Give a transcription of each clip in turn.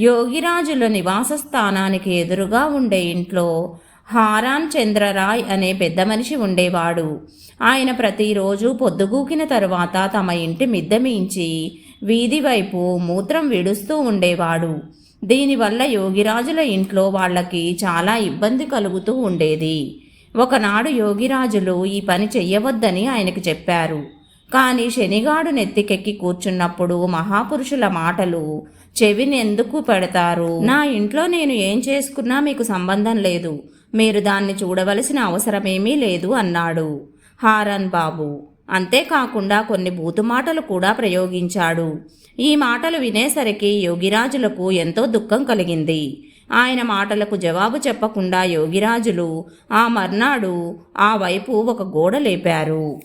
యోగిరాజుల నివాస స్థానానికి ఎదురుగా ఉండే ఇంట్లో హారాన్ చంద్రరాయ్ అనే పెద్ద మనిషి ఉండేవాడు. ఆయన ప్రతిరోజు పొద్దుగూకిన తరువాత తమ ఇంటి మిద్దె మించి వీధి వైపు మూత్రం విడుస్తూ ఉండేవాడు. దీనివల్ల యోగిరాజుల ఇంట్లో వాళ్ళకి చాలా ఇబ్బంది కలుగుతూ ఉండేది. ఒకనాడు యోగిరాజులు ఈ పని చెయ్యవద్దని ఆయనకు చెప్పారు. కానీ శనిగాడు నెత్తికెక్కి కూర్చున్నప్పుడు మహాపురుషుల మాటలు చెవిని ఎందుకు పెడతారు? నా ఇంట్లో నేను ఏం చేసుకున్నా మీకు సంబంధం లేదు. మీరు దాన్ని చూడవలసిన అవసరమేమీ లేదు అన్నాడు. హారన్ బాబు. అంతేకాకుండా కొన్ని బూతుమాటలు కూడా ప్రయోగించాడు. ఈ మాటలు వినేసరికి యోగిరాజులకు ఎంతో దుఃఖం కలిగింది. ఆయన మాటలకు జవాబు చెప్పకుండా యోగిరాజులు ఆ మర్నాడు ఆ వైపు ఒక గోడ లేపారు.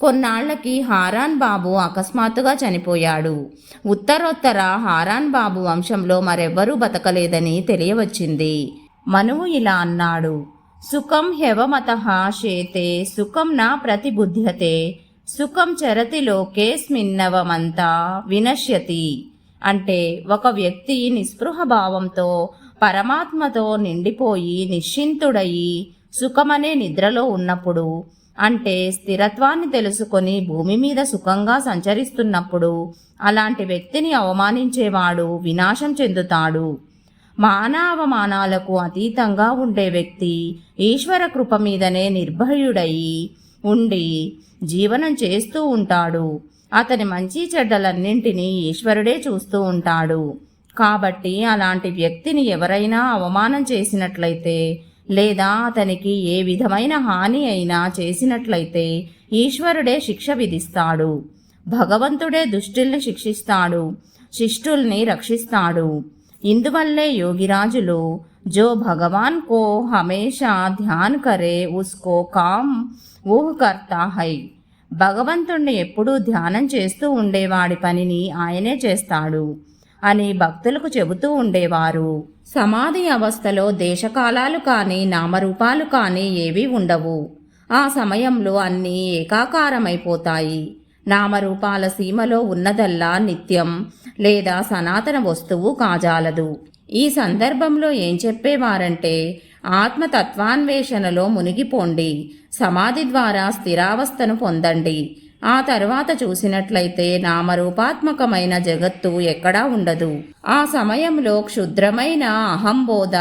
కొన్నాళ్ళకి హారాన్ బాబు అకస్మాత్తుగా చనిపోయాడు. ఉత్తరోత్తర హారాన్ బాబు వంశంలో మరెవ్వరూ బతకలేదని తెలియవచ్చింది. మనువు ఇలా అన్నాడు. సుఖం హెవమత శేతే సుఖం నా ప్రతిబుధ్యతే సుఖం చరతి లోకేస్మిన్నవమంతా వినశ్యతి. అంటే ఒక వ్యక్తి నిస్పృహ భావంతో పరమాత్మతో నిండిపోయి నిశ్చింతుడయి సుఖమనే నిద్రలో ఉన్నప్పుడు అంటే స్థిరత్వాన్ని తెలుసుకొని భూమి మీద సుఖంగా సంచరిస్తున్నప్పుడు అలాంటి వ్యక్తిని అవమానించేవాడు వినాశం చెందుతాడు. మానవమానాలకు అతీతంగా ఉండే వ్యక్తి ఈశ్వర కృప మీదనే నిర్భయుడయి ఉండి జీవనం చేస్తూ ఉంటాడు. అతని మంచి చెడ్డలన్నింటినీ ఈశ్వరుడే చూస్తూ ఉంటాడు. కాబట్టి అలాంటి వ్యక్తిని ఎవరైనా అవమానం చేసినట్లయితే లేదా అతనికి ఏ విధమైన హాని అయినా చేసినట్లయితే ఈశ్వరుడే శిక్ష విధిస్తాడు. భగవంతుడే దుష్టుల్ని శిక్షిస్తాడు. శిష్టుల్ని రక్షిస్తాడు. ఇందువల్లే యోగిరాజులు జో భగవాన్ కో హమేషా ధ్యాన్ కరే ఉస్కో కామ్ ఊహ్ కర్తా హై. భగవంతుణ్ణి ఎప్పుడూ ధ్యానం చేస్తూ ఉండేవాడి పనిని ఆయనే చేస్తాడు. అని భక్తులకు చెబుతూ ఉండేవారు. సమాధి అవస్థలో దేశకాలాలు కానీ నామరూపాలు కానీ ఏవీ ఉండవు. ఆ సమయంలో అన్నీ ఏకాకారమైపోతాయి. నామరూపాల సీమలో ఉన్నదల్లా నిత్యం లేదా సనాతన వస్తువు కాజాలదు. ఈ సందర్భంలో ఏం చెప్పేవారంటే ఆత్మతత్వాన్వేషణలో మునిగిపోండి సమాధి ద్వారా స్థిరావస్థను పొందండి ఆ తర్వాత చూసినట్లయితే నామరూపాత్మకమైన జగత్తు ఎక్కడా ఉండదు. ఆ సమయంలో క్షుద్రమైన అహంబోధ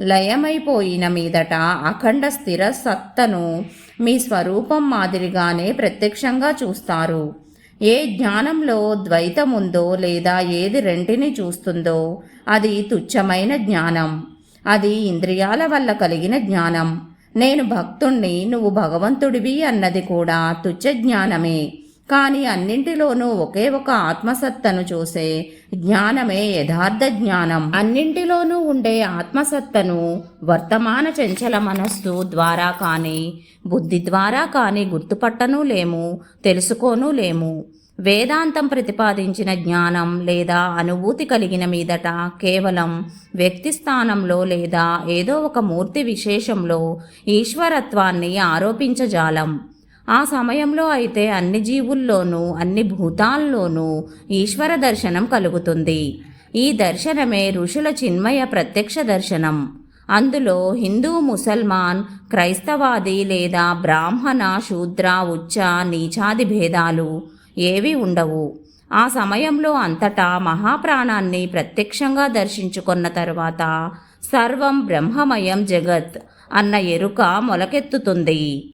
లయమైపోయిన మీదట అఖండ స్థిర సత్తను మీ స్వరూపం మాదిరిగానే ప్రత్యక్షంగా చూస్తారు. ఏ జ్ఞానంలో ద్వైతముందో లేదా ఏది రెంటిని చూస్తుందో అది తుచ్చమైన జ్ఞానం. అది ఇంద్రియాల వల్ల కలిగిన జ్ఞానం. నేను భక్తుణ్ణి నువ్వు భగవంతుడివి అన్నది కూడా తుచ్చ జ్ఞానమే. కానీ అన్నింటిలోనూ ఒకే ఒక ఆత్మసత్తను చూసే జ్ఞానమే యథార్థ జ్ఞానం. అన్నింటిలోనూ ఉండే ఆత్మసత్తను వర్తమాన చంచల మనస్సు ద్వారా కానీ బుద్ధి ద్వారా కానీ గుర్తుపట్టను లేము తెలుసుకోను లేము. వేదాంతం ప్రతిపాదించిన జ్ఞానం లేదా అనుభూతి కలిగిన మీదట కేవలం వ్యక్తి స్థానంలో లేదా ఏదో ఒక మూర్తి విశేషంలో ఈశ్వరత్వాన్ని ఆరోపించజాలం. ఆ సమయంలో అయితే అన్ని జీవుల్లోనూ అన్ని భూతాల్లోనూ ఈశ్వర దర్శనం కలుగుతుంది. ఈ దర్శనమే ఋషుల చిన్మయ ప్రత్యక్ష దర్శనం. అందులో హిందూ ముసల్మాన్ క్రైస్తవాది లేదా బ్రాహ్మణ శూద్ర ఉచ్చ నీచాది భేదాలు ఏవీ ఉండవు. ఆ సమయంలో అంతటా మహాప్రాణాన్ని ప్రత్యక్షంగా దర్శించుకున్న తరువాత సర్వం బ్రహ్మమయం జగత్ అన్న ఎరుక మొలకెత్తుతుంది.